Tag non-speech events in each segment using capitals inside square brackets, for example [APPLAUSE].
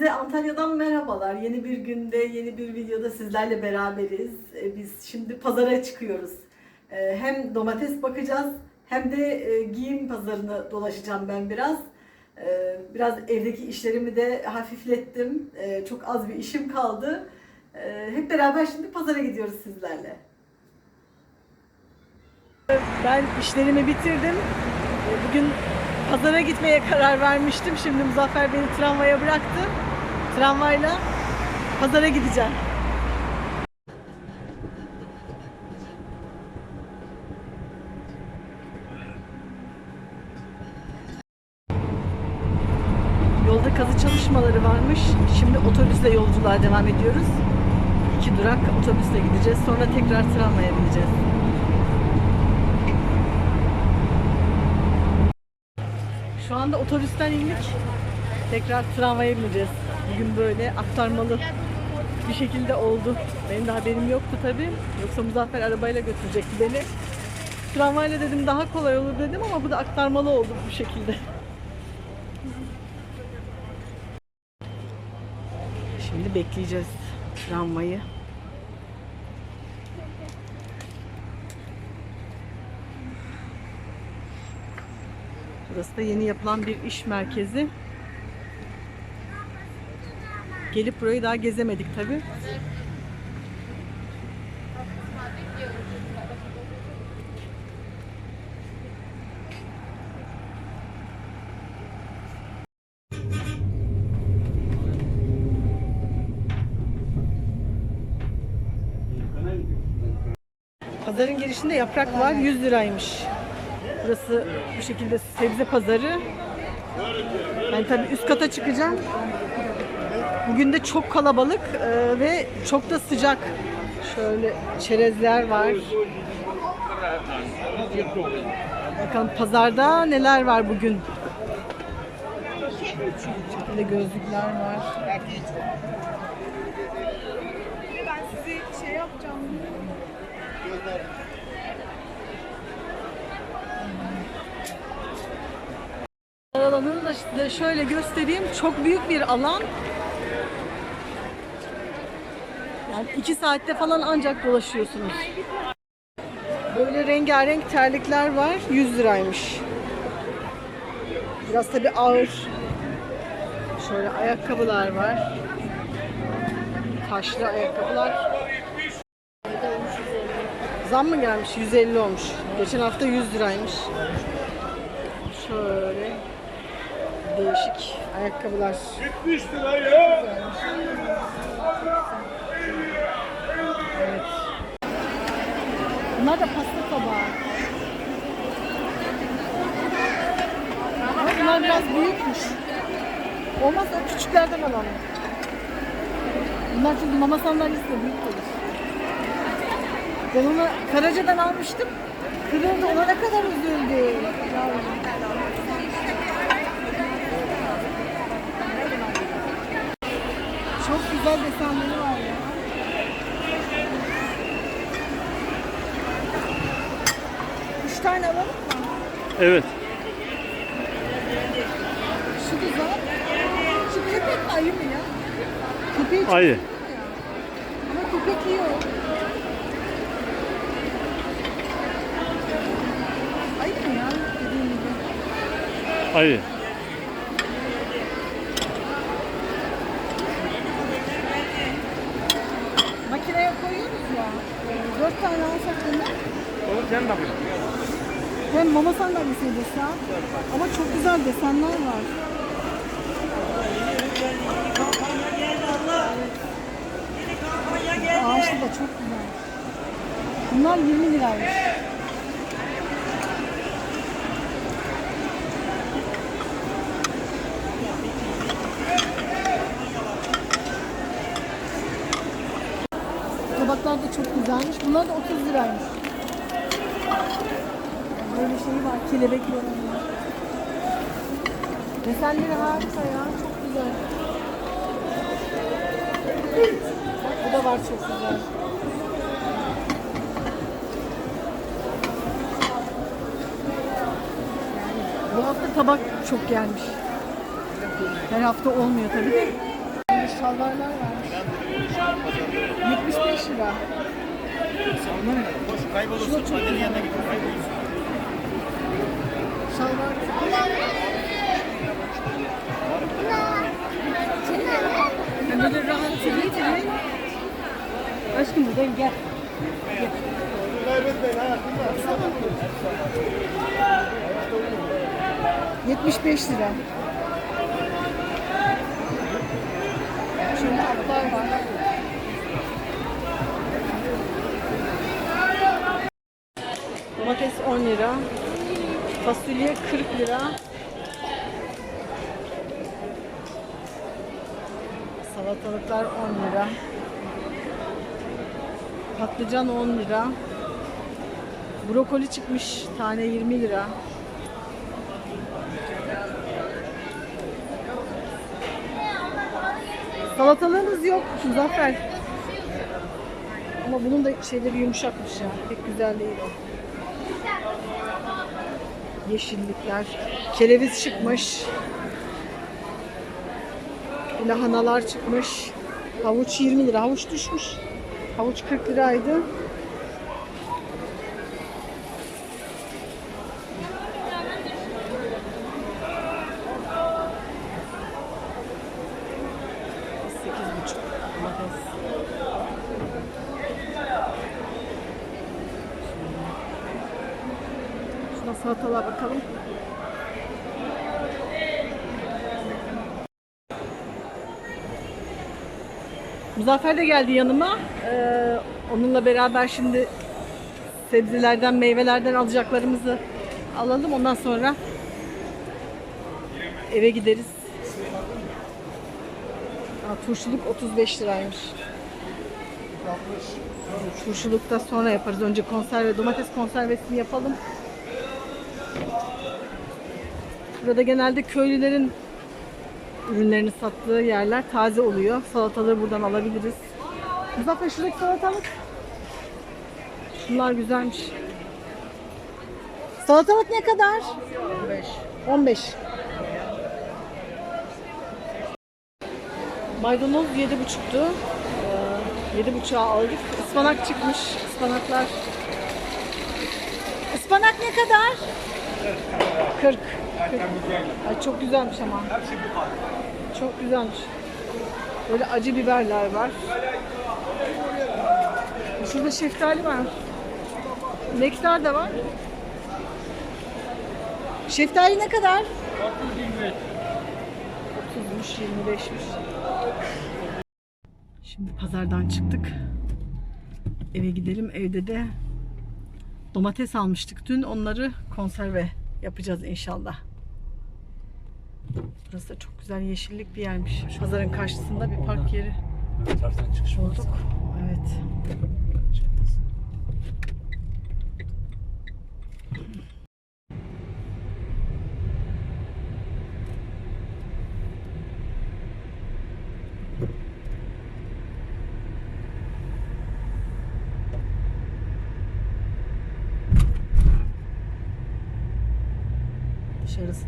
Hepinize Antalya'dan merhabalar. Yeni bir günde, yeni bir videoda sizlerle beraberiz. Ee, Biz şimdi pazara çıkıyoruz. Ee, Hem domates bakacağız hem de e, giyim pazarını dolaşacağım ben biraz. Biraz evdeki işlerimi de hafiflettim. Çok az bir işim kaldı. Hep beraber şimdi pazara gidiyoruz sizlerle. Ben işlerimi bitirdim. Bugün pazara gitmeye karar vermiştim. Şimdi Muzaffer beni tramvaya bıraktı. Tramvayla pazara gideceğim. Yolda kazı çalışmaları varmış. Şimdi otobüsle yolculuğa devam ediyoruz. İki durak otobüsle gideceğiz. Sonra tekrar tramvaya bineceğiz. Şu anda otobüsten indik. Tekrar tramvaya bineceğiz. Bugün böyle aktarmalı bir şekilde oldu. Benim de haberim yoktu tabii. Yoksa Muzaffer arabayla götürecekti beni. Tramvayla dedim daha kolay olur dedim ama bu da aktarmalı oldu bu şekilde. Şimdi bekleyeceğiz tramvayı. Burası da yeni yapılan bir iş merkezi. Gelip burayı daha gezemedik tabi. Pazarın girişinde yaprak var 100 liraymış. Burası bu şekilde sebze pazarı. Ben tabii üst kata çıkacağım. Bugün de çok kalabalık e, ve çok da sıcak. Şöyle çerezler var. Bakalım pazarda neler var bugün. Bu şekilde gözlükler var. Ben sizi şey yapacağım. Alanını da şöyle göstereyim. Çok büyük bir alan. Yani iki saatte falan ancak dolaşıyorsunuz. Böyle rengarenk terlikler var. 100 liraymış. Biraz tabi ağır. Şöyle ayakkabılar var. Taşlı ayakkabılar. Zam mı gelmiş? 150 olmuş. Geçen hafta 100 liraymış. Şöyle değişik ayakkabılar. 70 lira ya. Evet. Bunlar da pasta tabağı. Ama bunlar biraz büyükmüş. Olmaz o küçüklerden alalım. Bunlar çünkü mama sandalyesi de büyük olur. Ben onu Karaca'dan almıştım. Kırıldı. Ona ne kadar üzüldüm. Yavrum. Çok güzel desenleri var ya. Üç tane alalım mı? Evet. Şu güzel. Şu köpek mi ayı mı ya? Köpeği çok Ayı. ya. Ama köpek yiyor. Ayı mı ya? Gibi. Ayı. Hem mama sandalyesi desen ama çok güzel desenler var. Ağaçlı da çok güzel. Bunlar 20 liraymış. Tabaklar da çok güzelmiş. Bunlar da 30 liraymış. Böyle şey var. Kelebek var. Desenleri harika ya. Çok güzel. Bak bu da var çok güzel. Bu hafta tabak çok gelmiş. Her hafta olmuyor tabii de. Şalvarlar varmış. 75 lira. Boş kaybolursun. Annenin yanına gidip kaybolursun. Yani böyle rahat tiri. Aşkım buradan gel. Kaybetmeyin ha. 75 lira. Şöyle atlar var. Domates 10 lira. Fasulye 40 lira. Salatalıklar 10 lira. Patlıcan 10 lira. Brokoli çıkmış tane 20 lira. Salatalığımız yok Zafer. Ama bunun da şeyleri yumuşakmış ya. Pek güzel değil o. Yeşillikler. Kereviz çıkmış. Lahanalar çıkmış. Havuç 20 lira. Havuç düşmüş. Havuç 40 liraydı. Sekiz buçuk. Şuna salatalığa bakalım. Muzaffer de geldi yanıma. Ee, onunla beraber şimdi sebzelerden, meyvelerden alacaklarımızı alalım. Ondan sonra eve gideriz. Aa, turşuluk 35 liraymış. Turşuluk da sonra yaparız. Önce konserve, domates konservesini yapalım. Burada genelde köylülerin ürünlerini sattığı yerler taze oluyor. Salataları buradan alabiliriz. Muzaffer şuradaki salatalık. Şunlar güzelmiş. Salatalık ne kadar? 15. 15. Maydanoz 7,5'tu. Ee, 7,5'a aldık. Ispanak çıkmış. Ispanaklar. Ispanak ne kadar? 40. 40. Ay çok güzelmiş ama. Çok güzelmiş. Böyle acı biberler var. Şurada şeftali var. Nektar da var. Şeftali ne kadar? 30'muş, 25'miş. Şimdi pazardan çıktık. Eve gidelim. Evde de domates almıştık dün. Onları konserve yapacağız inşallah. Burası da çok güzel yeşillik bir yermiş. Pazarın karşısında bir park yeri bulduk. Evet.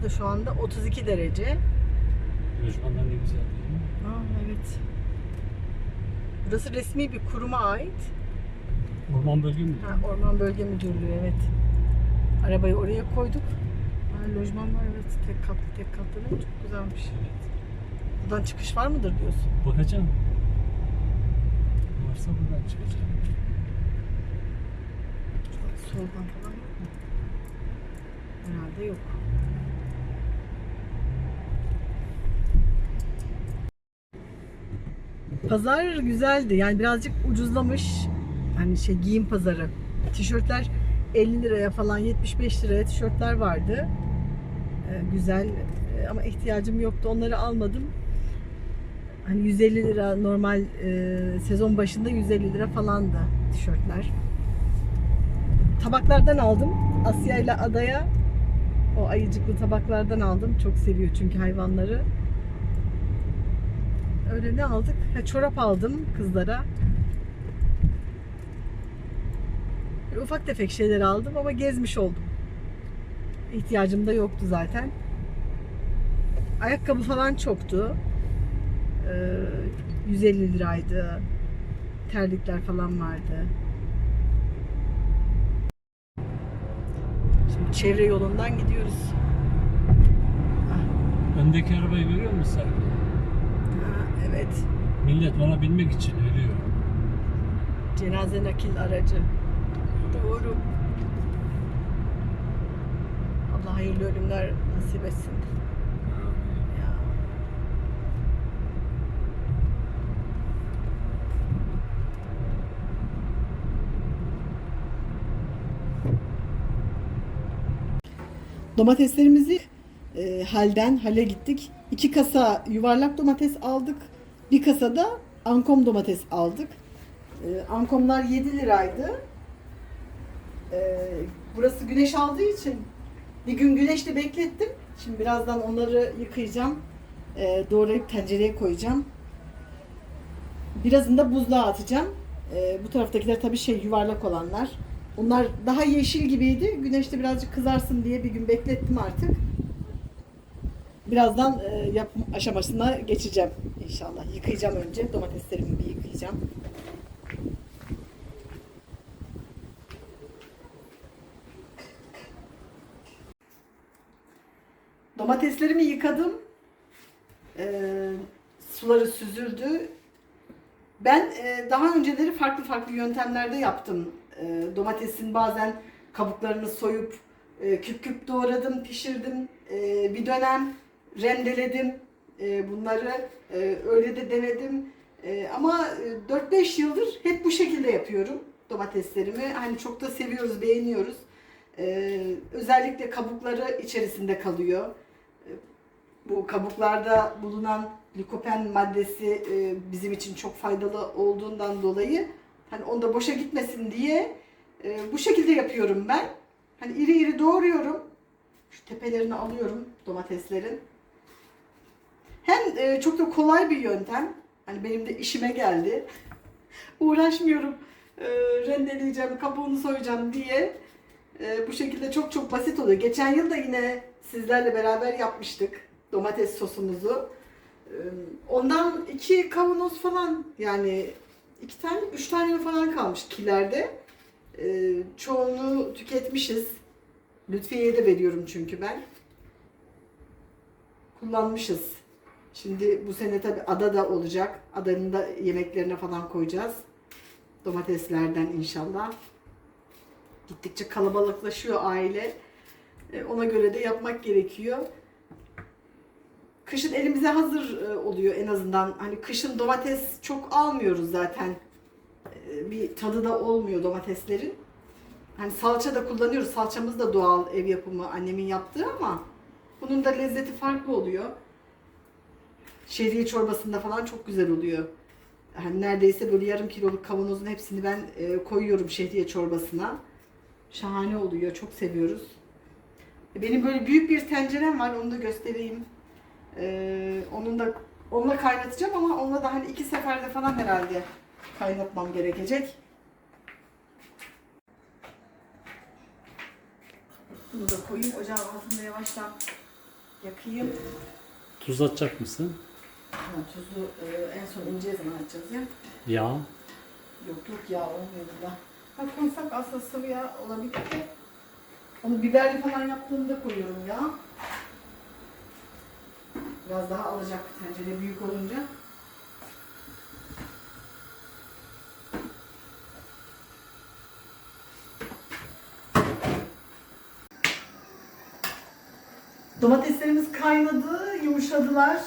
Da şu anda 32 derece. Lojmanlar ne güzel değil mi? Aa, evet. Burası resmi bir kuruma ait. Orman bölge mi? Ha, Orman Bölge Müdürlüğü evet. Arabayı oraya koyduk. Ha, lojman var evet. Tek katlı tek katlı değil mi? Çok güzelmiş. Buradan çıkış var mıdır diyorsun? Bakacağım. Varsa buradan çıkacağım. Soldan falan yok mu? Herhalde yok. Pazar güzeldi. Yani birazcık ucuzlamış. Hani şey giyim pazarı. Tişörtler 50 liraya falan 75 liraya tişörtler vardı. Ee, güzel Ee, ama ihtiyacım yoktu. Onları almadım. Hani Hani 150 lira normal e, sezon başında 150 lira falandı tişörtler. Tabaklardan aldım. Asya ile Adaya o ayıcıklı tabaklardan aldım. Çok seviyor çünkü hayvanları. Öyle ne aldık? Ha, çorap aldım kızlara. Böyle ufak tefek şeyler aldım ama gezmiş oldum. İhtiyacım da yoktu zaten. Ayakkabı falan çoktu. Ee, 150 liraydı. Terlikler falan vardı. Şimdi çevre yolundan gidiyoruz. Öndeki arabayı görüyor musun sen? Ha, evet. Millet ona binmek için ölüyor. Cenaze nakil aracı. Doğru. Allah hayırlı ölümler nasip etsin. Domateslerimizi e, halden hale gittik. İki kasa yuvarlak domates aldık. Bir kasa da ankom domates aldık. E, ankomlar 7 liraydı. E, burası güneş aldığı için bir gün güneşte beklettim. Şimdi birazdan onları yıkayacağım. E, doğrayıp tencereye koyacağım. Birazını da buzluğa atacağım. E, bu taraftakiler tabii şey yuvarlak olanlar. Onlar daha yeşil gibiydi. Güneşte birazcık kızarsın diye bir gün beklettim artık. Birazdan e, yapım aşamasına geçeceğim inşallah. Yıkayacağım önce. Domateslerimi bir yıkayacağım. Domateslerimi yıkadım. Ee, suları süzüldü. Ben e, daha önceleri farklı farklı yöntemlerde yaptım. E, domatesin bazen kabuklarını soyup e, küp küp doğradım, pişirdim. E, bir dönem rendeledim. E, bunları e, öyle de denedim. E, ama e, 4-5 yıldır hep bu şekilde yapıyorum domateslerimi. Hani çok da seviyoruz, beğeniyoruz. E, özellikle kabukları içerisinde kalıyor. E, bu kabuklarda bulunan likopen maddesi e, bizim için çok faydalı olduğundan dolayı hani onda boşa gitmesin diye e, bu şekilde yapıyorum ben. Hani iri iri doğruyorum. Şu tepelerini alıyorum domateslerin. Hem e, çok da kolay bir yöntem. Hani benim de işime geldi. Uğraşmıyorum. E, rendeleyeceğim, kabuğunu soyacağım diye. E, bu şekilde çok çok basit oluyor. Geçen yıl da yine sizlerle beraber yapmıştık domates sosumuzu. Ee, Ondan iki kavanoz falan yani iki tane, üç tane falan kalmış kilerde. Ee, çoğunu tüketmişiz. Lütfiye'ye de veriyorum çünkü ben. Kullanmışız. Şimdi bu sene tabi ada da olacak. Adanın da yemeklerine falan koyacağız. Domateslerden inşallah. Gittikçe kalabalıklaşıyor aile. Ee, Ona göre de yapmak gerekiyor kışın elimize hazır e, oluyor en azından. Hani kışın domates çok almıyoruz zaten. E, Bir tadı da olmuyor domateslerin. Hani salça da kullanıyoruz. Salçamız da doğal ev yapımı annemin yaptığı ama bunun da lezzeti farklı oluyor. Şehriye çorbasında falan çok güzel oluyor. Hani neredeyse böyle yarım kiloluk kavanozun hepsini ben e, koyuyorum şehriye çorbasına. Şahane oluyor. Çok seviyoruz. Benim böyle büyük bir tencerem var. Onu da göstereyim. Ee, onun da onunla kaynatacağım ama onunla da hani iki seferde falan herhalde kaynatmam gerekecek. Bunu da koyayım ocağın altında yavaştan yakayım. Tuz atacak mısın? Ha, tuzu e, en son ince zaman atacağız ya. Yağ. Yok yok yağ olmuyor burada. Ha koysak aslında sıvı yağ olabilir de. Onu biberli falan yaptığımda koyuyorum ya. Biraz daha alacak tencere büyük olunca. Domateslerimiz kaynadı, yumuşadılar.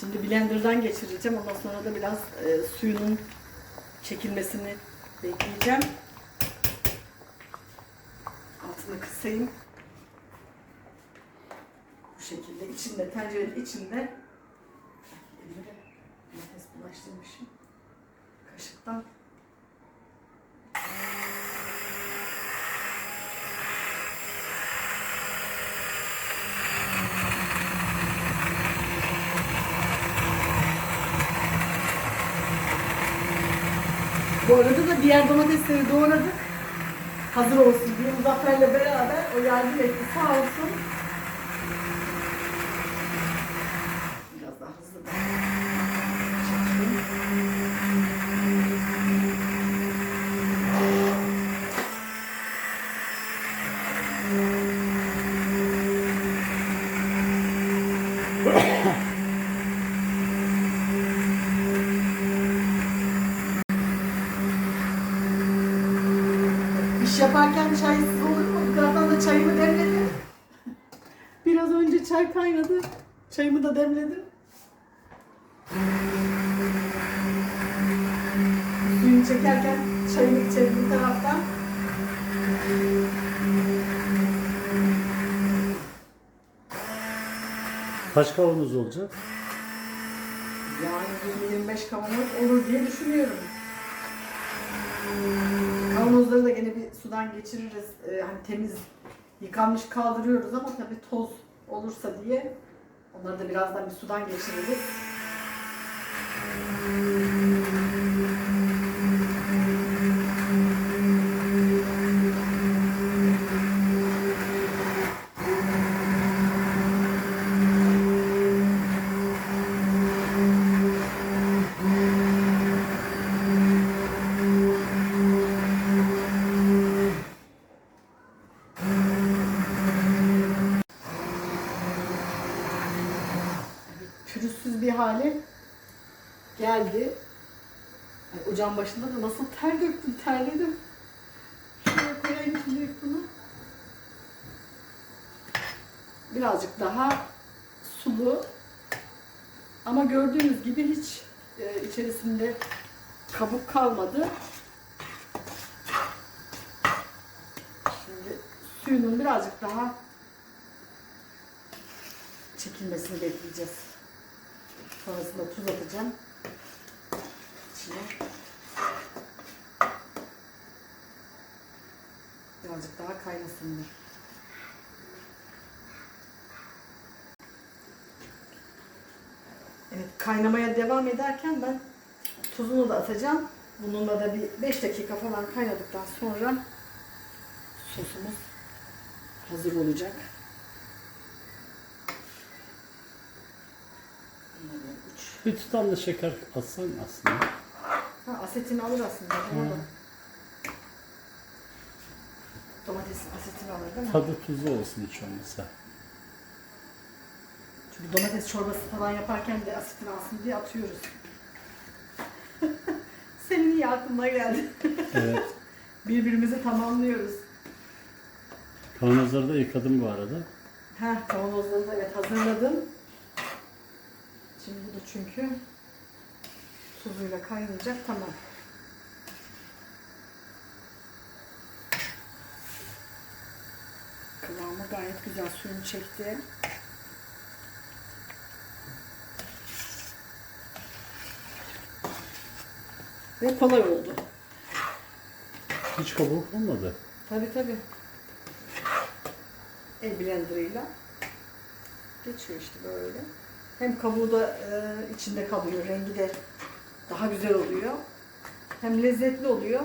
Şimdi blenderdan geçireceğim. Ondan sonra da biraz e, suyunun çekilmesini bekleyeceğim. Altını kısayım. Bu şekilde içinde tencerenin içinde elimi de karıştırmışım. Kaşıktan. Bu arada da diğer domatesleri doğradık. Hazır olsun diye Muzaffer'le beraber o yardım etti sağ olsun. Biraz daha hızlı da çekeyim. İş mu? Bir taraftan da çayımı demledim. Biraz önce çay kaynadı. Çayımı da demledim. Suyunu çekerken çayımı içerim bir taraftan. Kaç kavanoz olacak? Yani 20-25 kavanoz olur diye düşünüyorum. Kavanozları da gene bir sudan geçiririz. Ee, hani temiz yıkanmış kaldırıyoruz ama tabii toz olursa diye onları da birazdan bir sudan geçiririz. Geldi. Ay, ocağın başında da nasıl ter döktüm, terledim. Şuraya koyayım şimdi bunu. Birazcık daha sulu. Ama gördüğünüz gibi hiç e, içerisinde kabuk kalmadı. Şimdi suyunun birazcık daha çekilmesini bekleyeceğiz. Sonrasında tuz atacağım. İçine. Birazcık daha kaynasın diye. Evet kaynamaya devam ederken ben tuzunu da atacağım. Bununla da bir 5 dakika falan kaynadıktan sonra sosumuz hazır olacak. Bir tutam da şeker atsan aslında. Ha, asetini alır aslında. Doğru. Domatesin asetini alır değil mi? Tadı tuzu olsun hiç olmazsa. Çünkü domates çorbası falan yaparken de asetini alsın diye atıyoruz. [LAUGHS] Senin iyi aklına geldi. [LAUGHS] Evet. Birbirimizi tamamlıyoruz. Kavanozları da yıkadım bu arada. Ha, kavanozları da evet hazırladım. Şimdi bu da çünkü tuzuyla kaynayacak. Tamam. Kıvamı gayet güzel suyunu çekti. Ve kolay oldu. Hiç kabuk olmadı. Tabi tabi. El blenderıyla geçiyor işte böyle. Hem kabuğu da e, içinde kalıyor, rengi de daha güzel oluyor. Hem lezzetli oluyor.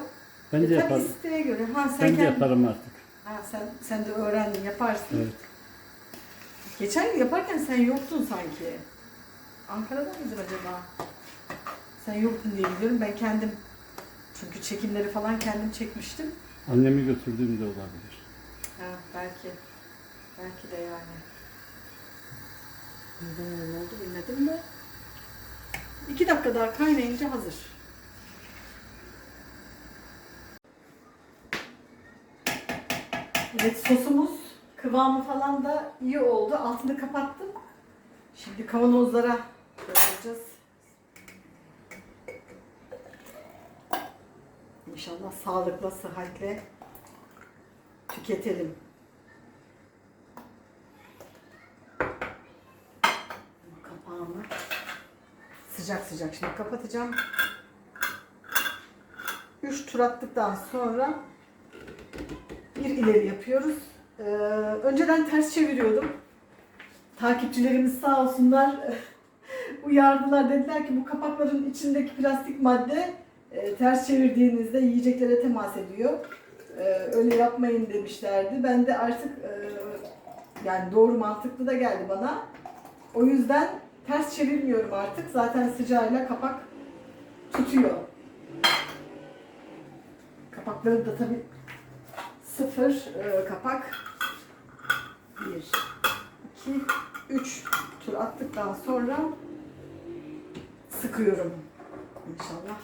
Ben de E, tabii yaparım. isteğe göre. Ha sen Ben de yaparım artık. Ha sen sen de öğrendin, yaparsın. Evet. Geçen gün yaparken sen yoktun sanki. Ankara'da mıydın acaba? Sen yoktun diye biliyorum. Ben kendim çünkü çekimleri falan kendim çekmiştim. Annemi götürdüğüm de olabilir. Ha, belki. Belki de yani. Neden öyle oldu bilmedim de. İki dakika daha kaynayınca hazır. Evet sosumuz kıvamı falan da iyi oldu. Altını kapattım. Şimdi kavanozlara koyacağız. İnşallah sağlıkla, sıhhatle tüketelim. Sıcak sıcak şimdi kapatacağım. 3 tur attıktan sonra bir ileri yapıyoruz. Ee, önceden ters çeviriyordum. Takipçilerimiz sağ olsunlar [LAUGHS] uyardılar. Dediler ki bu kapakların içindeki plastik madde e, ters çevirdiğinizde yiyeceklere temas ediyor. Ee, öyle yapmayın demişlerdi. Ben de artık e, yani doğru mantıklı da geldi bana. O yüzden ters çevirmiyorum artık. Zaten sıcağıyla kapak tutuyor. Kapakları da tabii sıfır e, kapak. Bir, iki, üç tur attıktan sonra sıkıyorum. İnşallah.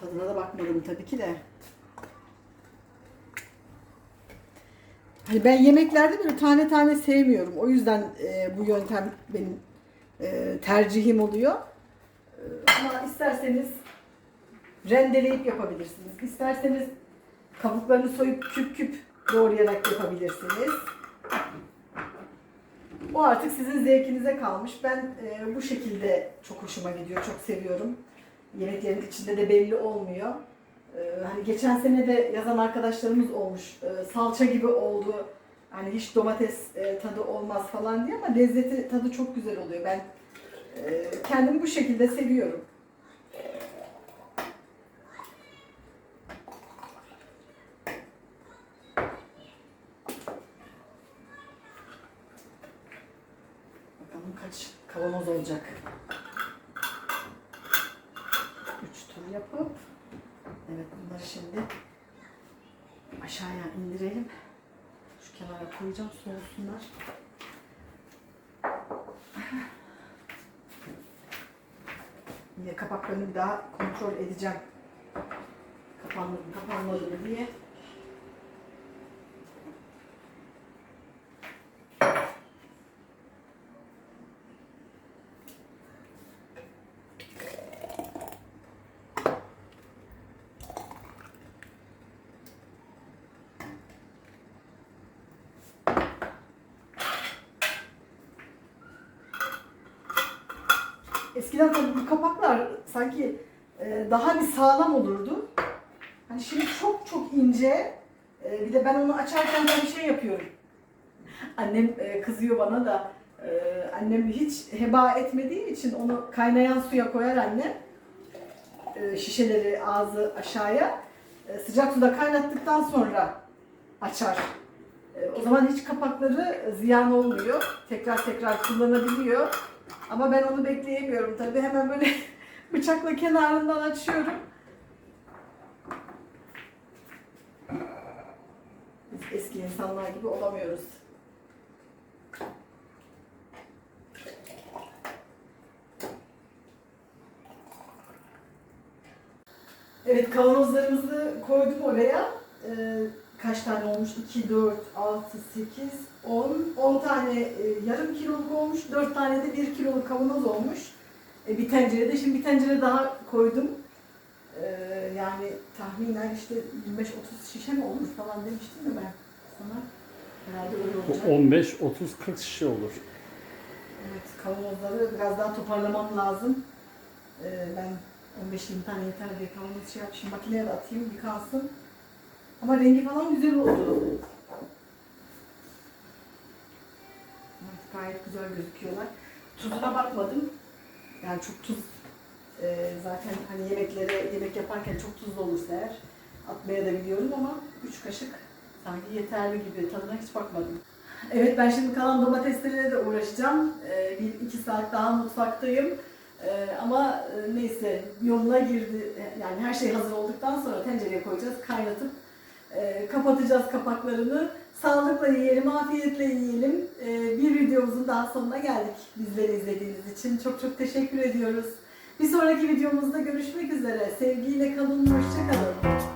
Tadına da bakmadım tabii ki de. Hani ben yemeklerde böyle tane tane sevmiyorum. O yüzden e, bu yöntem benim e, tercihim oluyor. E, ama isterseniz rendeleyip yapabilirsiniz. İsterseniz kabuklarını soyup küp küp doğrayarak yapabilirsiniz. O artık sizin zevkinize kalmış. Ben e, bu şekilde çok hoşuma gidiyor, çok seviyorum. Yemeklerin içinde de belli olmuyor. E, hani geçen sene de yazan arkadaşlarımız olmuş. E, salça gibi oldu. Hani hiç domates e, tadı olmaz falan diye ama lezzeti tadı çok güzel oluyor. Ben e, kendimi bu şekilde seviyorum. Bakalım kaç kavanoz olacak. Üç tur yapıp evet bunları şimdi aşağıya indirelim. Şu kenara koyacağım soğusunlar. Yine kapaklarını bir daha kontrol edeceğim. Kapanmadı mı diye. Eskiden tabii bu kapaklar sanki e, daha bir sağlam olurdu. Hani şimdi çok çok ince. E, bir de ben onu açarken bir şey yapıyorum. Annem e, kızıyor bana da. Annem hiç heba etmediği için onu kaynayan suya koyar annem. Şişeleri ağzı aşağıya. Sıcak suda kaynattıktan sonra açar. O zaman hiç kapakları ziyan olmuyor. Tekrar tekrar kullanabiliyor. Ama ben onu bekleyemiyorum tabii. Hemen böyle [LAUGHS] bıçakla kenarından açıyorum. Biz eski insanlar gibi olamıyoruz. Evet kavanozlarımızı koydum oraya. Ee, kaç tane olmuş? 2, 4, 6, 8, 10. 10 tane e, yarım kiloluk olmuş. 4 tane de 1 kiloluk kavanoz olmuş. E, bir tencerede. Şimdi bir tencere daha koydum. Ee, yani tahminen işte 25-30 şişe mi olur falan demiştim de ben sana. Herhalde öyle olacak. Bu 15, 30, 40 şişe olur. Evet, kavanozları biraz daha toparlamam lazım. Ee, ben 15-20 tane yeter diye kavanoz şey yapmışım. Makineye de atayım, yıkansın. Ama rengi falan güzel oldu. Gayet güzel gözüküyorlar. Tuzuna bakmadım. Yani çok tuz e, zaten hani yemeklere yemek yaparken çok tuzlu olursa eğer atmaya da biliyorum ama 3 kaşık sanki yeterli gibi tadına hiç bakmadım. Evet ben şimdi kalan domateslerle de uğraşacağım. Ee, bir iki saat daha mutfaktayım. Ee, ama e, neyse yoluna girdi. Yani her şey hazır olduktan sonra tencereye koyacağız, kaynatıp e, kapatacağız kapaklarını. Sağlıkla yiyelim, afiyetle yiyelim. Ee, bir videomuzun daha sonuna geldik. Bizleri izlediğiniz için çok çok teşekkür ediyoruz. Bir sonraki videomuzda görüşmek üzere. Sevgiyle kalın, hoşça kalın.